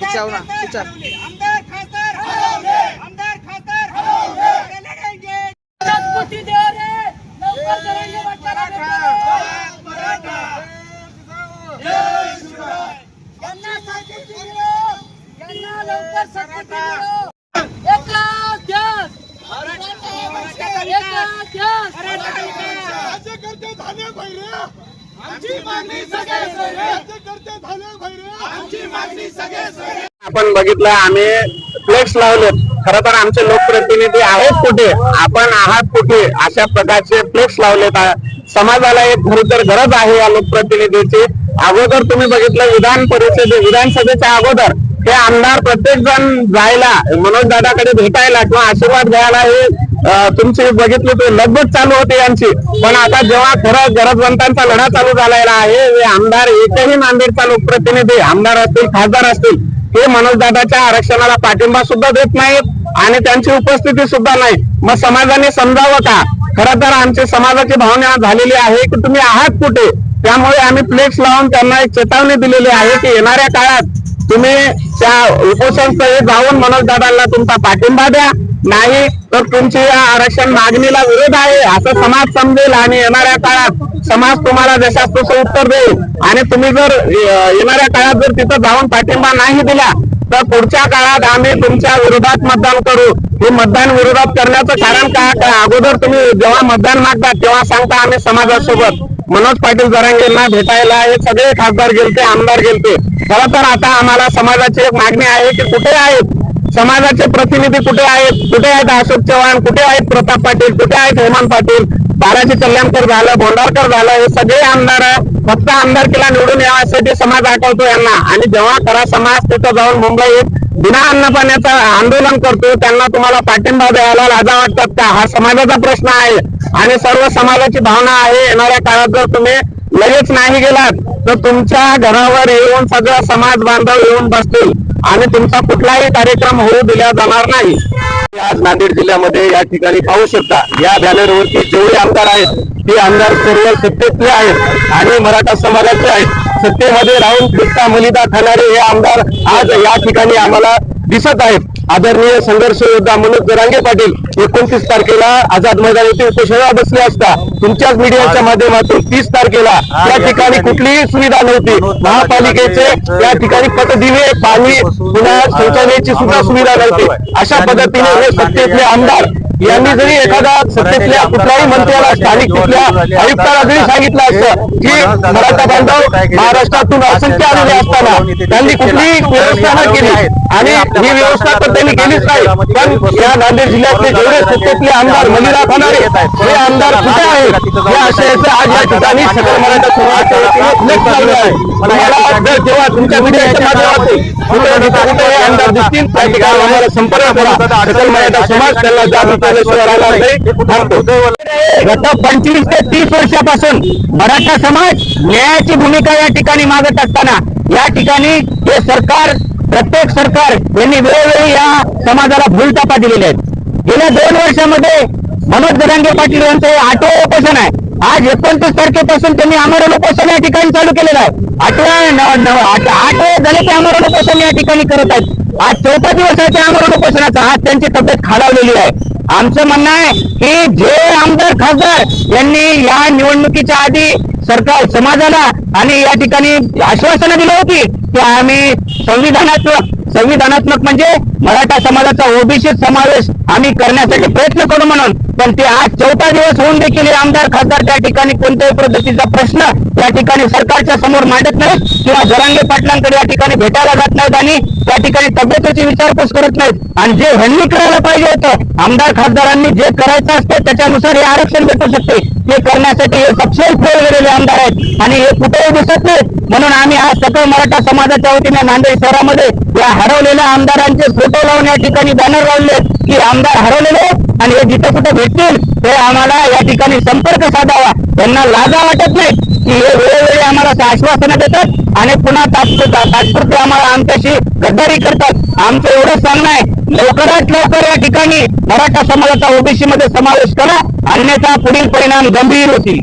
तिच्या ना विचार आमदार खासदार हलवले आमदार खासदार हलवले लढायचे राजपुती दे रे. लवकर जरांगे वाटायला भेटा. यांना संस्कृती मिळो. यांना लवकर संस्कृती मिळो. एकच ध्यास. एकच ध्यास. राज्यकर्ते झाले भैरे आमची मागणी सगळे सोडले. राज्यकर्ते झाले भैरे. आमची मागणी सगळे सोडले. आपण बघितलं आम्ही फ्लेक्स लावलेत खर तर आमचे लोकप्रतिनिधी आहेत कुठे? आपण आहात कुठे? अशा प्रकारचे फ्लेक्स लावलेत. समाजाला एक खर तर गरज आहे या लोकप्रतिनिधीची. अगोदर तुम्ही बघितलं विधान परिषदे विधानसभेच्या अगोदर हे आमदार प्रत्येक जण जायला मनोज दादाकडे भेटायला किंवा आशीर्वाद घ्यायला हे तुमची बघितले ते लगबग चालू होते यांची. पण आता जेव्हा खरं गरजवंतांचा लढा चालू झालेला आहे हे आमदार एकही नांदेडचा लोकप्रतिनिधी आमदार असतील खासदार असतील हे मनोजदादाच्या आरक्षणाला पाठिंबा सुद्धा देत नाहीत आणि त्यांची उपस्थिती सुद्धा नाही. मग समाजाने समजावं का? खरं तर आमची समाजाची भावना झालेली आहे की तुम्ही आहात कुठे? त्यामुळे आम्ही फ्लेक्स लावून त्यांना एक चेतावणी दिलेली आहे की येणाऱ्या काळात तुम्ही त्या उपोषणस्थळी जाऊन मनोजदादांना तुमचा पाठिंबा द्या. नाही तर तुमची या आरक्षण मागणीला विरोध आहे असं समाज समजेल आणि येणाऱ्या काळात समाज तुम्हाला जशास तसं उत्तर देईल. आणि तुम्ही जर येणाऱ्या काळात जर तिथं जाऊन पाठिंबा नाही दिला तर पुढच्या काळात आम्ही तुमच्या विरोधात मतदान करू. हे मतदान विरोधात करण्याचं कारण काय? काय अगोदर तुम्ही जेव्हा मतदान मागता तेव्हा सांगता आम्ही समाजासोबत. मनोज पाटील जरांगेंना भेटायला हे सगळे खासदार गेलते आमदार गेलते. खरं तर आता आम्हाला समाजाची एक मागणी आहे की कुठे आहेत? समाजाचे प्रतिनिधी कुठे आहेत? कुठे आहेत अशोक चव्हाण? कुठे आहेत प्रताप पाटील? कुठे आहेत हेमंत पाटील? बाराजी कल्याणकर झालं बोंडारकर झालं हे सगळे आमदार फक्त आमदारकीला निवडून यासाठी समाज आठवतो यांना. आणि जेव्हा खरा समाज तिथं जाऊन मुंबईत बिना अन्न पाण्याचं आंदोलन करतो त्यांना तुम्हाला पाठिंबा द्यायला लाजा वाटतात का? हा समाजाचा प्रश्न आहे. आणि सर्व समाजाची भावना आहे. येणाऱ्या काळात जर तुम्ही लगेच नाही गेलात तर तुमच्या घरावर येऊन सगळं समाज बांधव येऊन बसतील. आणि तुमचा कुठलाही कार्यक्रम होऊ दिला जाणार नाही. आज नांदेड जिल्ह्यामध्ये या ठिकाणी पाहू शकता या बॅनरवरती जेवढे आमदार आहेत ते आमदार सर्व सत्तेतले आहेत आणि मराठा समाजाचे आहेत. सत्तेमध्ये राहून कृष्णा मलिदा खाणारे हे आमदार आज या ठिकाणी आम्हाला दिसत आहेत. आदरणीय संघर्ष योद्धा मनोज जरांगे पाटील एकोणतीस तारखेला आझाद मैदान येथे उपोषणाला बसले असता तुमच्याच मीडियाच्या माध्यमातून तीस तारखेला त्या ठिकाणी कुठलीही सुविधा नव्हती. महापालिकेचे त्या ठिकाणी पटदिवे पाणी पुन्हा शौचालयाची सुद्धा सुविधा नव्हती. अशा पद्धतीने हे सत्तेतले आमदार यांनी जरी एखादा सत्तेतल्या कुठल्याही मंत्र्याला स्थानिक कुठल्या आयुक्ताला जरी सांगितलं असतं की मराठा बांधव महाराष्ट्रातून असंख्य आलेले असताना त्यांनी कुठलीही व्यवस्था न केली. आणि ही व्यवस्था तर त्यांनी केलीच नाही. पण या नांदेड जिल्ह्यातले जेवढे सत्तेतले आमदार मलिरा खाणारे हे आमदार कुठे आहेत या आशयाचं आज या ठिकाणी सकल मराठा समाजाच्या वतीने उल्लेख चालू आहे मला जर जेव्हा तुमच्या मीडियाच्या माध्यमातून कुठे जिथे कुठे आमदार दिसतील त्या ठिकाणी आम्हाला संपर्क करा. सकल मराठा समाज त्यांना जागृत केल्याशिवाय राहणार नाही. थांबतो गत पंचवीस ते तीस वर्षापासून मराठा समाज न्यायाची भूमिका या ठिकाणी मागत असताना या ठिकाणी हे सरकार प्रत्येक सरकार यांनी वेळोवेळी या समाजाला भूलटापा दिलेले आहेत. गेल्या दोन वर्षामध्ये मनोज जरांगे पाटील यांचं हे आठवं उपोषण आहे. आज एकोणतीस तारखेपासून त्यांनी आमरण उपोषण या ठिकाणी चालू केलेलं आहे. आठव्या आठवे आठ झाले ते आमरण उपोषण या ठिकाणी करत आहेत. आज चौथा दिवस आहे त्या आमरण उपोषणाचा आज त्यांची तब्येत खालावलेली आहे. आमचं म्हणणं आहे की जे आमदार खासदार यांनी या निवडणुकीच्या आधी सरकार समाजाला आणि या ठिकाणी आश्वासनं दिली होती की आम्ही संविधानात्मक संविधानात्मक म्हणजे मराठा समाजाचा ओबीसी समावेश आम्ही करण्यासाठी प्रयत्न करू म्हणून पण ते आज चौथा दिवस होऊन देखील हे आमदार खासदार त्या ठिकाणी कोणत्याही पद्धतीचा प्रश्न त्या ठिकाणी सरकारच्या समोर मांडत नाहीत किंवा जरांगे पाटलांकडे या ठिकाणी भेटायला जात नाहीत आणि त्या ठिकाणी तब्येतीची विचारपूस करत नाहीत. आणि जे ह्यांनी करायला पाहिजे होतं आमदार खासदारांनी जे करायचं असतं त्याच्यानुसार हे आरक्षण भेटू शकते. ते करण्यासाठी हे सपशेल फेल गेलेले आमदार आहेत आणि हे कुठेही दिसत नाहीत. म्हणून आम्ही आज सकल मराठा समाजाच्या वतीने नांदेड शहरामध्ये या हरवलेल्या आमदारांचे फोटो लावून या ठिकाणी बॅनर लावले की आमदार हरवलेले आहेत. आणि हे जिथे कुठे भेटतील ते आम्हाला या ठिकाणी संपर्क साधावा. त्यांना लाजा वाटत नाही की हे वेळोवेळी आम्हाला आश्वासनं देतात आणि पुन्हा तात्पुरता तात्पुरते आम्हाला आमच्याशी गद्दारी करतात. आमचं एवढं सांगणं आहे लवकरात लवकर या ठिकाणी मराठा समाजाचा ओबीसी मध्ये समावेश करा. अन्यथा पुढील परिणाम गंभीर होतील.